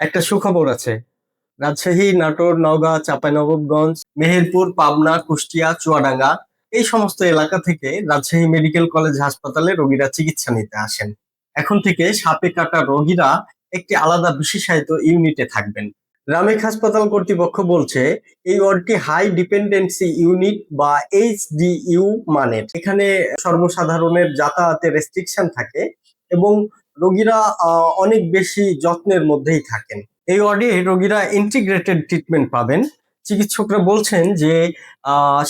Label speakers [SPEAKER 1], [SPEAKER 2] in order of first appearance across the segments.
[SPEAKER 1] একটা সুখবর আছে। রাজশাহী, নাটোর, নওগাঁ, চাঁপাইনবাবগঞ্জ, মেহেরপুর, পাবনা, কুষ্টিয়া, চুয়াডাঙ্গা এই সমস্ত এলাকা থেকে রাজশাহী মেডিকেল কলেজ হাসপাতালে রোগীরা চিকিৎসা নিতে আসেন। এখন থেকে সাপে কাটা রোগীরা একটি আলাদা বিশেষায়িত ইউনিটে থাকবেন। রামেক হাসপাতাল কর্তৃপক্ষ বলছে, এই ওয়ার্ডটি হাই ডিপেন্ডেন্সি ইউনিট বা এইচডিইউ মানের। এখানে সর্বসাধারণের যাতায়াতের রেস্ট্রিকশন থাকে এবং রোগীরা অনেক বেশি যত্নের মধ্যেই থাকেন। এই ওয়ার্ডে রোগীরা ইন্টিগ্রেটেড ট্রিটমেন্ট পাবেন। চিকিৎসকরা বলছেন যে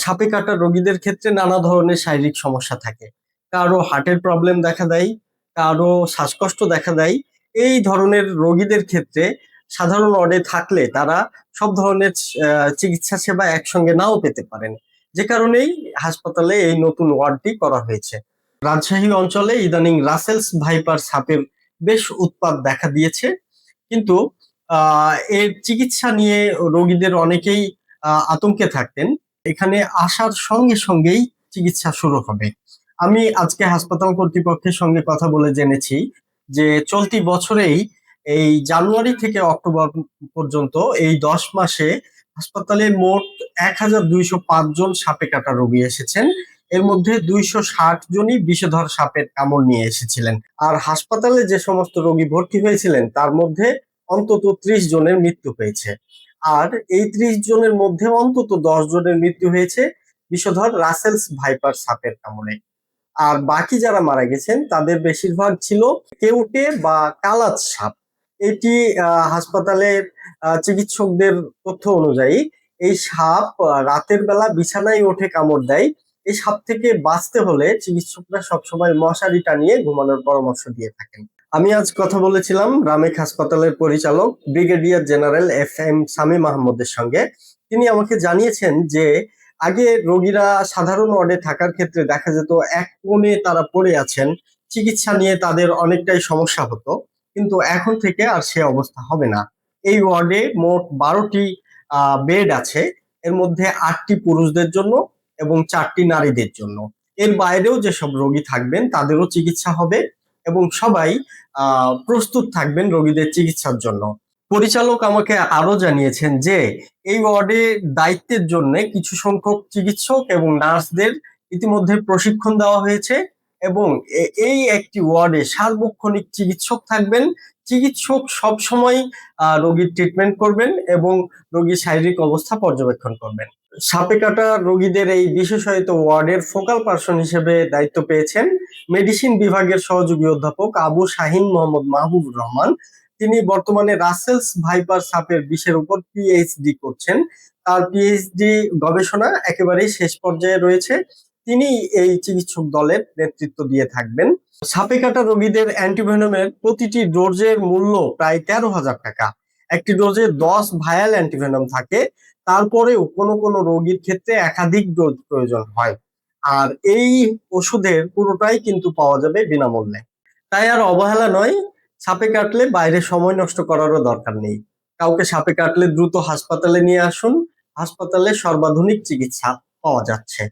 [SPEAKER 1] সাপে কাটা রোগীদের ক্ষেত্রে নানা ধরনের শারীরিক সমস্যা থাকে। কারও হার্টের প্রবলেম দেখা দেয়, কারও শ্বাসকষ্ট দেখা দেয়। এই ধরনের রোগীদের ক্ষেত্রে সাধারণ ওয়ার্ডে থাকলে তারা সব ধরনের চিকিৎসা সেবা একসঙ্গে নাও পেতে পারেন। যে কারণেই হাসপাতালে এই নতুন ওয়ার্ডটি করা হয়েছে। রাজশাহী অঞ্চলে ইদানিং রাসেলস ভাইপার সাপের বেশ উৎপাত দেখা দিয়েছে। কিন্তু এর চিকিৎসা নিয়ে রোগীদের অনেকেই আতঙ্কে থাকতেন। এখানে আসার সঙ্গে সঙ্গেই চিকিৎসা শুরু হবে। আমি আজকে হাসপাতাল কর্তৃপক্ষের সঙ্গে কথা বলে জেনেছি যে চলতি বছরেই এই জানুয়ারি থেকে অক্টোবর পর্যন্ত এই দশ মাসে হাসপাতালে মোট এক হাজার দুইশো সাপে কাটা রোগী এসেছেন। এর মধ্যে দুইশো ষাট জনই বিষধর সাপের কামড় নিয়ে এসেছিলেন। আর হাসপাতালে যে সমস্ত রোগী ভর্তি হয়েছিলেন, তার মধ্যে অন্তত ত্রিশ জনের মৃত্যু হয়েছে। আর এই ত্রিশ জনের মধ্যে অন্তত দশ জনের মৃত্যু হয়েছে বিষধর রাসেলস ভাইপার সাপের কামড়ে। আর বাকি যারা মারা গেছেন, তাদের বেশিরভাগ ছিল কেউটে বা কালাত সাপ। এটি হাসপাতালের চিকিৎসকদের তথ্য অনুযায়ী এই সাপ রাতের বেলা বিছানায় ওঠে কামড় দেয় এই সাপ থেকে বাঁচতে হলে চিকিৎসকরা সবসময় মশারি টানিয়ে ঘুমানোর পরামর্শ দিয়ে থাকেন। আমি আজ কথা বলেছিলাম রামেক হাসপাতালের পরিচালক, brigadier general F M Sami মাহমুদের সঙ্গে। তিনি আমাকে জানিয়েছেন যে, আগে রোগীরা সাধারণ ওয়ার্ডে থাকার ক্ষেত্রে দেখা যেত এক কোণে তারা পড়ে আছেন, চিকিৎসা নিয়ে তাদের অনেকটাই সমস্যা হতো, কিন্তু এখন থেকে আর সে অবস্থা হবে না। এই ওয়ার্ডে মোট বারোটি বেড আছে, এর মধ্যে আটটি পুরুষদের জন্য এবং চারটি নারীদের জন্য। এর বাইরেও যেসব রোগী থাকবেন, তাদেরও চিকিৎসা হবে এবং সবাই প্রস্তুত থাকবেন রোগীদের চিকিৎসার জন্য। পরিচালক আমাকে আরও জানিয়েছেন যে, এই ওয়ার্ডে দায়িত্বের জন্য কিছু সংখ্যক চিকিৎসক এবং নার্সদের ইতিমধ্যে প্রশিক্ষণ দেওয়া হয়েছে। এবং এই একটি ওয়ার্ডে সার্বক্ষণিক চিকিৎসক থাকবেন। চিকিৎসক সব সময় রোগীর ট্রিটমেন্ট করবেন এবং রোগীর শারীরিক অবস্থা পর্যবেক্ষণ করবেন। সাপে কাটা রোগীদের এই বিশেষায়িত ওয়ার্ডের ফোকাল পার্সন হিসেবে দায়িত্ব পেয়েছেন মেডিসিন বিভাগের সহযোগী অধ্যাপক আবু শাহিন মোহাম্মদ মাহবুবুর রহমান। তিনি বর্তমানে রাসেলস ভাইপার সাপের বিষের উপর পিএইচডি করছেন। তার পিএইচডি গবেষণা একেবারেই শেষ পর্যায়ে রয়েছে। তিনি এই চিকিৎসক দলের নেতৃত্ব দিয়ে থাকবেন। সাপে কাটা রোগীদের অ্যান্টিভেনমের প্রতিটি ডোজের মূল্য প্রায় তেরো হাজার টাকা। একটি ডোজে দশ ভায়াল অ্যান্টিভেনম থাকে, তারপরেও কোনো কোনো রোগীর ক্ষেত্রে একাধিক ডোজ প্রয়োজন হয়। আর এই ওষুধের পুরোটাই কিন্তু পাওয়া যাবে বিনামূল্যে। তাই আর অবহেলা নয়, সাপে কাটলে বাইরে সময় নষ্ট করারও দরকার নেই। কাউকে সাপে কাটলে দ্রুত হাসপাতালে নিয়ে আসুন, হাসপাতালে সর্বাধুনিক চিকিৎসা পাওয়া যাচ্ছে।